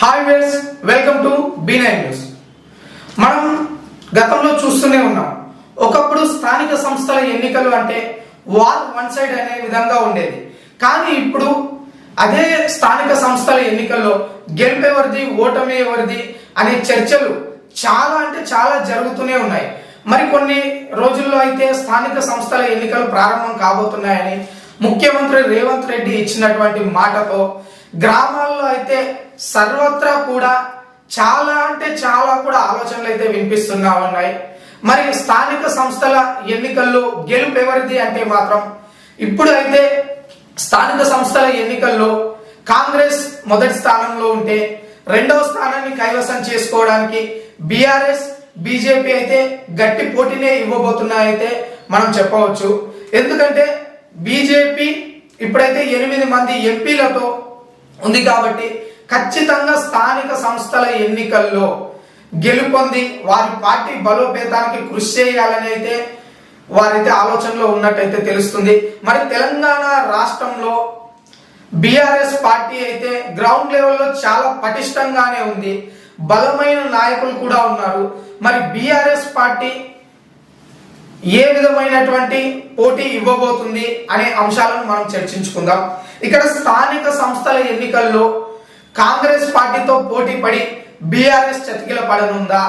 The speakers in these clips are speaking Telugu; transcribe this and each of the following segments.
Hi viewers welcome to B nine news మనం గతంలో చూస్తూనే ఉన్నాం. ఒకప్పుడు స్థానిక సంస్థల ఎన్నికలు అంటే వాల్ వన్ సైడ్ అనే విధంగా ఉండేది. కానీ ఇప్పుడు అదే స్థానిక సంస్థల ఎన్నికల్లో గెలుపు ఎవరిది ఓటమి ఎవరిది అనే చర్చలు చాలా అంటే చాలా జరుగుతూనే ఉన్నాయి. మరి కొన్ని రోజుల్లో అయితే స్థానిక సంస్థల ఎన్నికలు ప్రారంభం కాబోతున్నాయని ముఖ్యమంత్రి రేవంత్ రెడ్డి ఇచ్చినటువంటి మాటతో గ్రామాల్లో అయితే సర్వత్రా కూడా చాలా అంటే చాలా కూడా ఆలోచనలు అయితే వినిపిస్తున్నా ఉన్నాయి. మరి స్థానిక సంస్థల ఎన్నికల్లో గెలుపు ఎవరిది అంటే మాత్రం ఇప్పుడు అయితే స్థానిక సంస్థల ఎన్నికల్లో కాంగ్రెస్ మొదటి స్థానంలో ఉంటే రెండవ స్థానాన్ని కైవసం చేసుకోవడానికి బీఆర్ఎస్ బీజేపీ అయితే గట్టి పోటీనే ఇవ్వబోతున్నాయైతే మనం చెప్పవచ్చు. ఎందుకంటే బీజేపీ ఇప్పుడైతే ఎనిమిది మంది ఎంపీలతో ఉంది కాబట్టి ఖచ్చితంగా స్థానిక సంస్థల ఎన్నికల్లో గెలుపొంది వారి పార్టీ బలోపేతానికి కృషి చేయాలని అయితే వారైతే ఆలోచనలో ఉన్నట్టయితే తెలుస్తుంది. మరి తెలంగాణ రాష్ట్రంలో బీఆర్ఎస్ పార్టీ అయితే గ్రౌండ్ లెవెల్లో చాలా పటిష్టంగానే ఉంది. బలమైన నాయకులు కూడా ఉన్నారు. మరి బీఆర్ఎస్ పార్టీ ఏ విధమైనటువంటి పోటీ ఇవ్వబోతుంది అనే అంశాలను మనం చర్చించుకుందాం. ఇక్కడ స్థానిక సంస్థల ఎన్నికల్లో కాంగ్రెస్ పార్టీతో పోటీ పడి బీఆర్ఎస్ చతికిల పడనుందా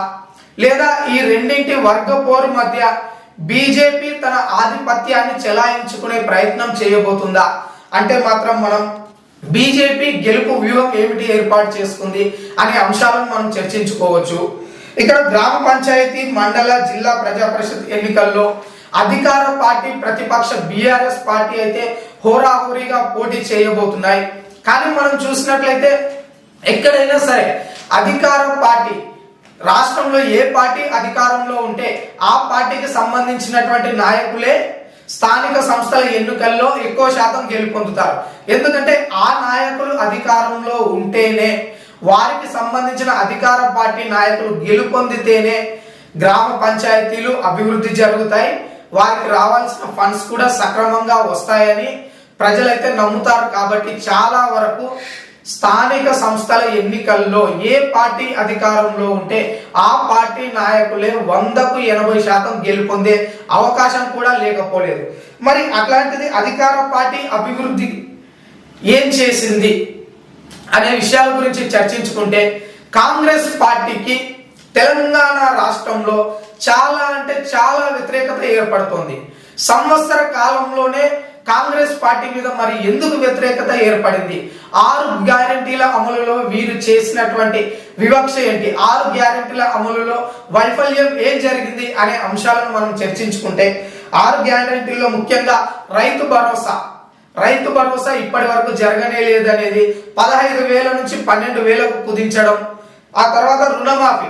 లేదా ఈ రెండింటి వర్గ పోరు మధ్య బీజేపీ తన ఆధిపత్యాన్ని చెలాయించుకునే ప్రయత్నం చేయబోతుందా? అంటే మాత్రం మనం బీజేపీ గెలుపు వ్యూహం ఏమిటి ఏర్పాటు చేసుకుంది అనే అంశాలను మనం చర్చించుకోవచ్చు. ఇక్కడ గ్రామ పంచాయతీ మండల జిల్లా ప్రజా పరిషత్ ఎన్నికల్లో అధికార పార్టీ ప్రతిపక్ష బీఆర్ఎస్ పార్టీ అయితే హోరాహోరీగా పోటీ చేయబోతున్నాయి. కానీ మనం చూసినట్లయితే ఎక్కడైనా సరే అధికార పార్టీ రాష్ట్రంలో ఏ పార్టీ అధికారంలో ఉంటే ఆ పార్టీకి సంబంధించినటువంటి నాయకులే స్థానిక సంస్థల ఎన్నికల్లో ఎక్కువ శాతం గెలుపొందుతారు. ఎందుకంటే ఆ నాయకులు అధికారంలో ఉంటేనే వారికి సంబంధించిన అధికార పార్టీ నాయకులు గెలుపొందితేనే గ్రామ పంచాయతీలు అభివృద్ధి జరుగుతాయి. వారికి రావాల్సిన ఫండ్స్ కూడా సక్రమంగా వస్తాయని ప్రజలైతే నమ్ముతారు కాబట్టి చాలా వరకు స్థానిక సంస్థల ఎన్నికల్లో ఏ పార్టీ అధికారంలో ఉంటే ఆ పార్టీ నాయకులే వందకు ఎనభై శాతం గెలుపొందే అవకాశం కూడా లేకపోలేదు. మరి అట్లాంటిది అధికార పార్టీ అభివృద్ధి ఏం చేసింది? అనే విషయాల గురించి చర్చించుకుంటే కాంగ్రెస్ పార్టీకి తెలంగాణ రాష్ట్రంలో చాలా అంటే చాలా వ్యతిరేకత ఏర్పడుతోంది. సంవత్సర కాలంలోనే కాంగ్రెస్ పార్టీ మీద మరి ఎందుకు వ్యతిరేకత ఏర్పడింది? ఆరు గ్యారంటీల అమలులో వీరు చేసినటువంటి వివక్ష ఏంటి? ఆరు గ్యారంటీల అమలులో వైఫల్యం ఏం జరిగింది అనే అంశాలను మనం చర్చించుకుంటే ఆరు గ్యారంటీల్లో ముఖ్యంగా రైతు భరోసా రైతు భరోసా ఇప్పటి వరకు జరగనే లేదనేది పదహైదు వేల నుంచి పన్నెండు వేలకు కుదించడం. ఆ తర్వాత రుణమాఫీ.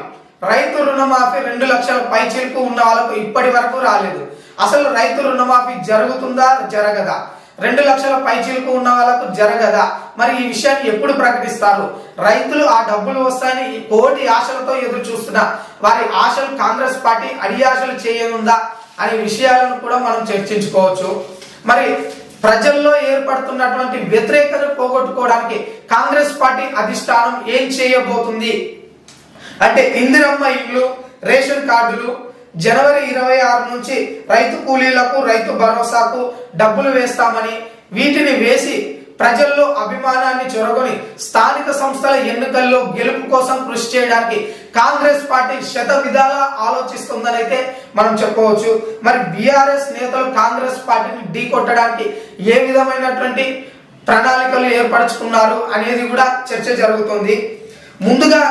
రైతు రుణమాఫీ రెండు లక్షల పైచిలకు ఉన్న వాళ్ళకు ఇప్పటి వరకు రాలేదు. అసలు రైతు రుణమాఫీ జరుగుతుందా? జరగదా. రెండు లక్షల పైచిలకు ఉన్న వాళ్ళకు జరగదా? మరి ఈ విషయాన్ని ఎప్పుడు ప్రకటిస్తారు? రైతులు ఆ డబ్బులు వస్తాయని ఈ కోటి ఆశలతో ఎదురు చూస్తున్నా వారి ఆశలు కాంగ్రెస్ పార్టీ అడియాశలు చేయనుందా? అనే విషయాలను కూడా మనం చర్చించుకోవచ్చు. మరి ప్రజల్లో ఏర్పడుతున్నటువంటి వ్యతిరేకతను పోగొట్టుకోవడానికి కాంగ్రెస్ పార్టీ అధిష్టానం ఏం చేయబోతుంది? అంటే ఇందిరమ్మ ఇల్లు రేషన్ కార్డులు జనవరి ఇరవై ఆరు నుంచి రైతు కూలీలకు రైతు భరోసాకు డబ్బులు వేస్తామని వీటిని వేసి ప్రజల్లో అభిమానాన్ని చొరగొని స్థానిక సంస్థల ఎన్నికల్లో గెలుపు కోసం కృషి చేయడానికి కాంగ్రెస్ పార్టీ శత విధాల ఆలోచిస్తుందని అయితే మనం చెప్పవచ్చు. మరి బీఆర్ఎస్ నేతలు కాంగ్రెస్ పార్టీని ఢీకొట్టడానికి ఏ విధమైనటువంటి ప్రణాళికలు ఏర్పరచుకున్నారు అనేది కూడా చర్చ జరుగుతుంది. ముందుగా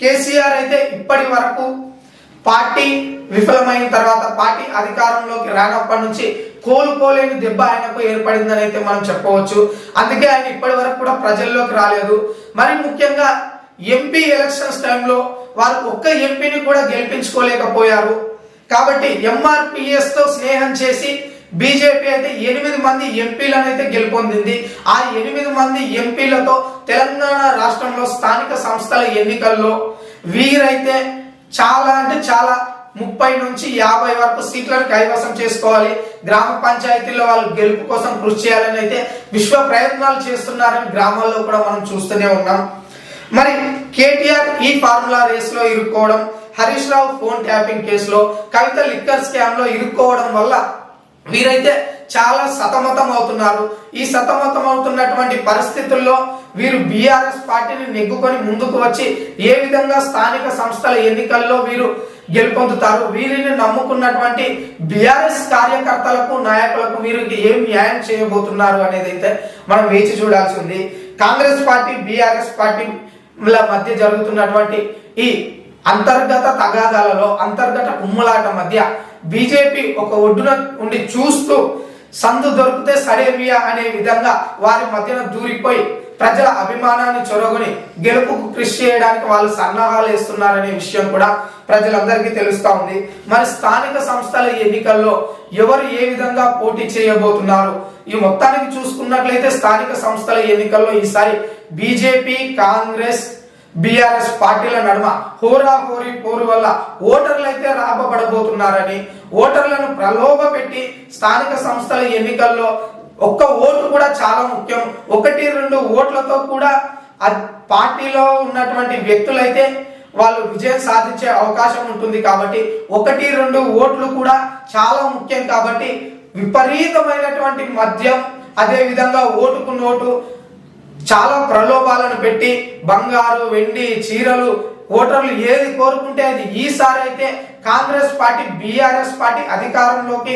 కేసీఆర్ అయితే ఇప్పటి వరకు పార్టీ విఫలమైన తర్వాత పార్టీ అధికారంలోకి రానప్పటి నుంచి కోలుకోలేని దెబ్బ ఆయనకు ఏర్పడిందని అయితే మనం చెప్పవచ్చు. అందుకే ఆయన ఇప్పటి వరకు కూడా ప్రజల్లోకి రాలేదు. మరి ముఖ్యంగా ఎంపీ ఎలక్షన్స్ టైంలో వారు ఒక్క ఎంపీని కూడా గెలిపించుకోలేకపోయారు. కాబట్టి ఎంఆర్పిఎస్తో స్నేహం చేసి బీజేపీ అయితే ఎనిమిది మంది ఎంపీలను అయితే గెలుపొందింది. ఆ ఎనిమిది మంది ఎంపీలతో తెలంగాణ రాష్ట్రంలో స్థానిక సంస్థల ఎన్నికల్లో వీరైతే చాలా అంటే చాలా ముప్పై నుంచి యాభై వరకు సీట్లను కైవసం చేసుకోవాలి. గ్రామ పంచాయతీల్లో వాళ్ళు గెలుపు కోసం కృషి చేయాలని అయితే విశ్వ ప్రయత్నాలు చేస్తున్నారని గ్రామాల్లో కూడా మనం చూస్తూనే ఉన్నాం. మరి కేటీఆర్ ఈ ఫార్ములా రేస్లో ఇరుక్కోవడం హరీష్ రావు ఫోన్ ట్యాపింగ్ కేసులో కవిత లిక్కర్ స్కామ్లో ఇరుక్కోవడం వల్ల వీరైతే చాలా సతమతం అవుతున్నారు. ఈ సతమతం అవుతున్నటువంటి పరిస్థితుల్లో వీరు బీఆర్ఎస్ పార్టీని నెగ్గుకొని ముందుకు వచ్చి ఏ విధంగా స్థానిక సంస్థల ఎన్నికల్లో వీరు గెలుపొందుతారు వీరిని నమ్ముకున్నటువంటి బీఆర్ఎస్ కార్యకర్తలకు నాయకులకు వీరికి ఏం న్యాయం చేయబోతున్నారు అనేది అయితే మనం వేచి చూడాల్సి ఉంది. కాంగ్రెస్ పార్టీ బీఆర్ఎస్ పార్టీ మధ్య జరుగుతున్నటువంటి ఈ అంతర్గత తగాదాలలో అంతర్గత ఉమ్మలాట మధ్య బీజేపీ ఒక ఒడ్డున ఉండి చూస్తూ సందు దొరికితే సరేమియా అనే విధంగా వారి మధ్యన దూరిపోయి ప్రజల అభిమానాన్ని చొరగొని గెలుపుకు కృషి చేయడానికి వాళ్ళు సన్నాహాలు వేస్తున్నారనే విషయం కూడా ప్రజలందరికీ తెలుస్తూ ఉంది. మరి స్థానిక సంస్థల ఎన్నికల్లో ఎవరు ఏ విధంగా పోటీ చేయబోతున్నారు? ఈ మొత్తానికి చూసుకున్నట్లయితే స్థానిక సంస్థల ఎన్నికల్లో ఈసారి బీజేపీ కాంగ్రెస్ బీఆర్ఎస్ పార్టీల నడుమ హోరా హోరీ పోరు వల్ల ఓటర్లు అయితే రాబబడబోతున్నారని ఓటర్లను ప్రలోభ పెట్టి స్థానిక సంస్థల ఎన్నికల్లో ఒక్క ఓటు కూడా చాలా ముఖ్యం. ఒకటి రెండు ఓట్లతో కూడా పార్టీలో ఉన్నటువంటి వ్యక్తులైతే వాళ్ళు విజయం సాధించే అవకాశం ఉంటుంది కాబట్టి ఒకటి రెండు ఓట్లు కూడా చాలా ముఖ్యం కాబట్టి విపరీతమైనటువంటి మద్యం అదే విధంగా ఓటుకు నోటు చాలా ప్రలోభాలను పెట్టి బంగారు వెండి చీరలు ఓటర్లు ఏది కోరుకుంటే అది ఈసారి అయితే కాంగ్రెస్ పార్టీ బీఆర్ఎస్ పార్టీ అధికారంలోకి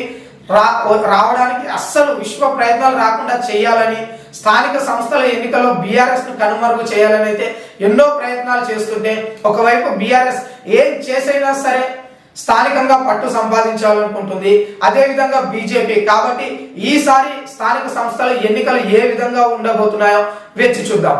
రా రావడానికి అస్సలు విశ్వ ప్రయత్నాలు రాకుండా చేయాలని స్థానిక సంస్థల ఎన్నికల్లో బీఆర్ఎస్ను కనుమరుగు చేయాలని అయితే ఎన్నో ప్రయత్నాలు చేస్తుంటే ఒకవైపు బీఆర్ఎస్ ఏం చేసైనా సరే స్థానికంగా పట్టు సంపాదించాలనుకుంటుంది అదేవిధంగా బీజేపీ. కాబట్టి ఈసారి స్థానిక సంస్థల ఎన్నికలు ఏ విధంగా ఉండబోతున్నాయో వేచి చూద్దాం.